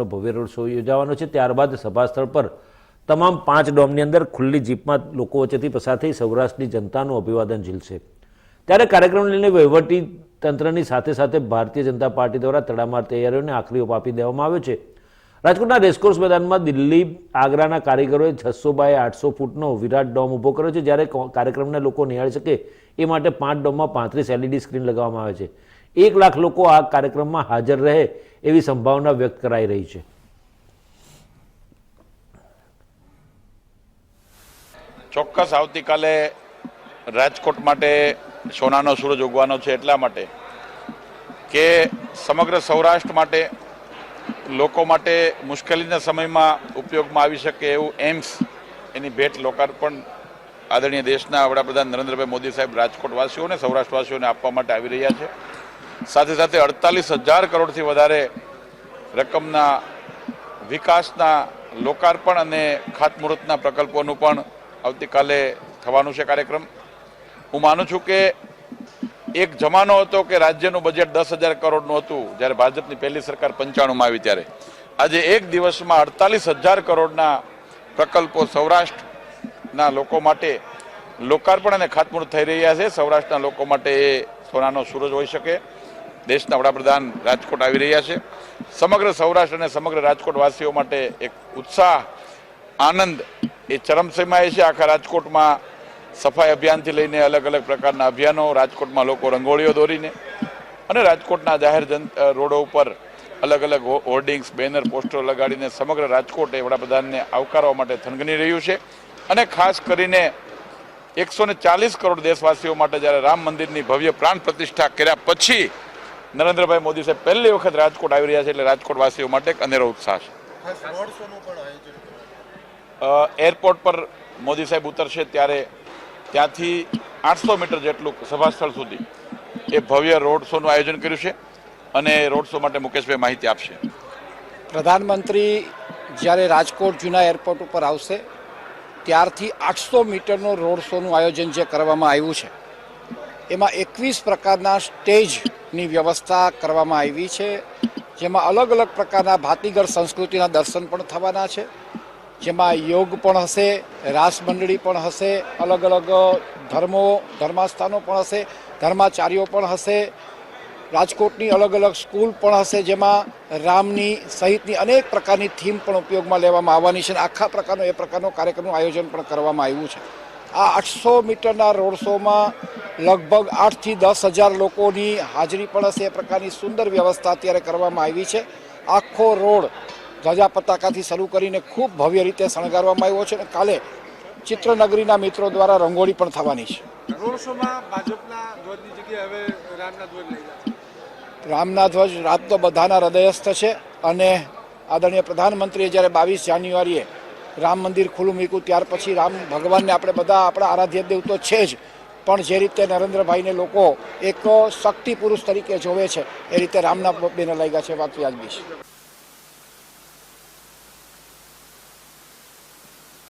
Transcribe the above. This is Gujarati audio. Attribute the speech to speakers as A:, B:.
A: ડોમનો ભવ્ય રોડ શો યોજાવાનો છે. ત્યારબાદ સભાસ્થળ પર તમામ પાંચ ડોમની અંદર ખુલ્લી જીપમાં લોકો વચ્ચેથી પસાર થઈ સૌરાષ્ટ્રની જનતાનું અભિવાદન ઝીલશે. ત્યારે કાર્યક્રમને લઈને વહીવટી તંત્રની સાથે સાથે ભારતીય જનતા પાર્ટી દ્વારા તડામાર તૈયારીઓને આખરી ઓપ આપી દેવામાં આવ્યો છે. રાજકોટના રેસકોર્સ મેદાનમાં દિલ્હી આગ્રાના કારીગરોએ છસો બાય આઠસો ફૂટનો વિરાટ ડોમ ઊભો કર્યો છે. જ્યારે કાર્યક્રમને લોકો નિહાળી શકે એ માટે પાંચ ડોમમાં પાંત્રીસ એલઈડી સ્ક્રીન લગાવવામાં આવે છે. એક લાખ લોકો આ કાર્યક્રમમાં હાજર રહે એવી સંભાવના વ્યક્ત કરાઈ રહી છે.
B: ચોક્કસ આવતીકાલે રાજકોટ માટે સોનાનો સૂરજ ઉગવાનો છે એટલા માટે કે સમગ્ર સૌરાષ્ટ્ર માટે લોકો માટે મુશ્કેલીના સમયમાં ઉપયોગમાં આવી શકે એવું એમ્સ એની ભેટ લોકાર્પણ આદરણીય દેશના વડાપ્રધાન નરેન્દ્રભાઈ મોદી સાહેબ રાજકોટવાસીઓને, સૌરાષ્ટ્રવાસીઓને આપવા માટે આવી રહ્યા છે. સાથે સાથે અડતાલીસ હજાર કરોડથી વધારે રકમના વિકાસના લોકાર્પણ અને ખાતમુહૂર્તના પ્રકલ્પોનું પણ આવતીકાલે થવાનું છે કાર્યક્રમ. હું માનું છું કે એક જમાનો હતો કે રાજ્યનું બજેટ દસ હજાર કરોડનું હતું, જ્યારે ભાજપની પહેલી સરકાર પંચાણુંમાં આવી ત્યારે. આજે એક દિવસમાં અડતાલીસ હજાર કરોડના પ્રકલ્પો સૌરાષ્ટ્રના લોકો માટે લોકાર્પણ અને ખાતમુહૂર્ત થઈ રહ્યા છે. સૌરાષ્ટ્રના લોકો માટે એ સોનાનો સૂરજ હોઈ શકે. દેશના વડાપ્રધાન રાજકોટ આવી રહ્યા છે. સમગ્ર સૌરાષ્ટ્ર અને સમગ્ર રાજકોટવાસીઓ માટે એક ઉત્સાહ, આનંદ એ ચરમસીમાએ છે. આખા રાજકોટમાં સફાઈ અભિયાનથી લઈને અલગ અલગ પ્રકારના અભિયાનો રાજકોટમાં લોકો રંગોળીઓ દોરીને અને રાજકોટના જાહેર જન રોડો ઉપર અલગ અલગ હોર્ડિંગ્સ, બેનર, પોસ્ટરો લગાડીને સમગ્ર રાજકોટ એ વડાપ્રધાનને આવકારવા માટે થનગની રહ્યું છે. અને ખાસ કરીને એકસો ચાલીસ કરોડ દેશવાસીઓ માટે જ્યારે રામ મંદિરની ભવ્ય પ્રાણ પ્રતિષ્ઠા કર્યા પછી નરેન્દ્રભાઈ મોદી સાહેબ પહેલી વખત રાજકોટ આવી રહ્યા છે એટલે રાજકોટવાસીઓ માટે એક અનેરો ઉત્સાહ છે. એરપોર્ટ પર મોદી સાહેબ ઉતરશે ત્યારે ત્યાંથી આઠસો મીટર જેટલું સભાસ્થળ સુધી એ ભવ્ય રોડ શોનું આયોજન કર્યું છે અને રોડ શો માટે મુકેશભાઈ માહિતી આપશે.
C: પ્રધાનમંત્રી જ્યારે રાજકોટ જૂના એરપોર્ટ ઉપર આવશે, ત્યારથી આઠસો મીટરનો રોડ શોનું આયોજન જે કરવામાં આવ્યું છે એમાં એકવીસ પ્રકારના સ્ટેજની વ્યવસ્થા કરવામાં આવી છે. જેમાં અલગ અલગ પ્રકારના ભાતીગર સંસ્કૃતિના દર્શન પણ થવાના છે. જેમાં યોગ પણ હશે રાસ મંડળી પણ હશે, અલગ અલગ ધર્મો, ધર્માસ્થાનો પણ હશે, ધર્માચાર્યો પણ હશે, રાજકોટની અલગ અલગ સ્કૂલ પણ હશે, જેમાં રામની સહિતની અનેક પ્રકારની થીમ પણ ઉપયોગમાં લેવામાં આવવાની છે અને આખા પ્રકારનો, એ પ્રકારનો કાર્યક્રમનું આયોજન પણ કરવામાં આવ્યું છે. આ આઠસો મીટરના રોડ શોમાં લગભગ આઠથી દસ હજાર લોકોની હાજરી પણ હશે. એ પ્રકારની સુંદર વ્યવસ્થા અત્યારે કરવામાં આવી છે. આખો રોડ ધજા પતાકાથી શરૂ કરીને ખૂબ ભવ્ય રીતે શણગારવામાં આવ્યો છે અને કાલે ચિત્રનગરીના મિત્રો દ્વારા રંગોળી પણ થવાની છે.
D: રોડ શોમાં ભાજપના ધ્વજની જગ્યાએ હવે રામના ધ્વજ લઈ
C: રામના ધ્વજ રાત તો બધાના હૃદયસ્થ છે અને આદરણીય પ્રધાનમંત્રીએ જ્યારે બાવીસ જાન્યુઆરીએ રામ મંદિર ખુલ્લું મૂક્યું. ત્યાર પછી રામ ભગવાનને આપણે બધા આપણા આરાધ્ય દેવ તો છે જ. પણ જે રીતે નરેન્દ્રભાઈને લોકો એક શક્તિ પુરુષ તરીકે જોવે છે, એ રીતે રામના બેને લાગ્યા છે. વાત વ્યાજબી છે.